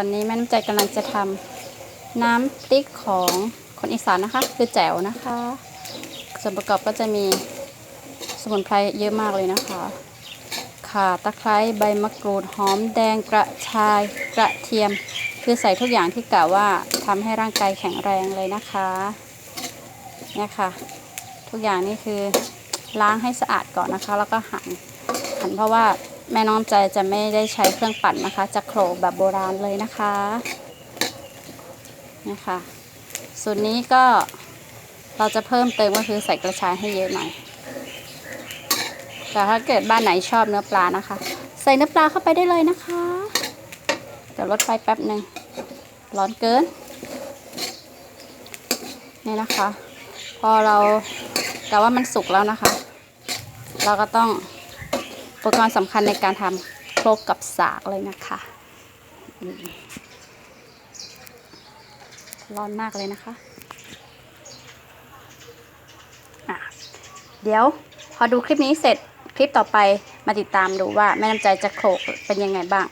ตอนนี้แม่น้ำใจกำลังจะทำน้ำพริกของคนอีสานนะคะ คือแจ่วนะคะ ส่วนประกอบก็จะมีสมุนไพรเยอะมากเลยนะคะ ข่าตะไคร้ใบมะกรูดหอมแดงกระชายกระเทียม คือใส่ทุกอย่างที่กล่าวว่าทำให้ร่างกายแข็งแรงเลยนะคะเนี่ยค่ะ ทุกอย่างนี่คือล้างให้สะอาดก่อนนะคะ แล้วก็หั่นหั่นเพราะว่า แม่น้องใจจะไม่ได้ใช้เครื่องปั่นนะคะ จะโขลกแบบโบราณเลยนะคะนี่ค่ะส่วนนี้ก็เราจะเพิ่มเติมก็คือใส่กระชายให้เยอะหน่อย แต่ถ้าเกิดบ้านไหนชอบเนื้อปลานะคะ ใส่เนื้อปลาเข้าไปได้เลยนะคะ เดี๋ยวลดไฟแป๊บหนึ่งร้อนเกิน นี่นะคะ พอเรากะว่ามันสุกแล้วนะคะ เราก็ต้อง ปกรณ์สำคัญในการทำโครกกับสากเลยนะคะร้อนมากเลยนะคะะเดี๋ยวพอดูคลิปนี้เสร็จคลิปต่อไปมาติดตามดูว่าแม่น้ำใจจะโขลกเป็นยังไงบ้าง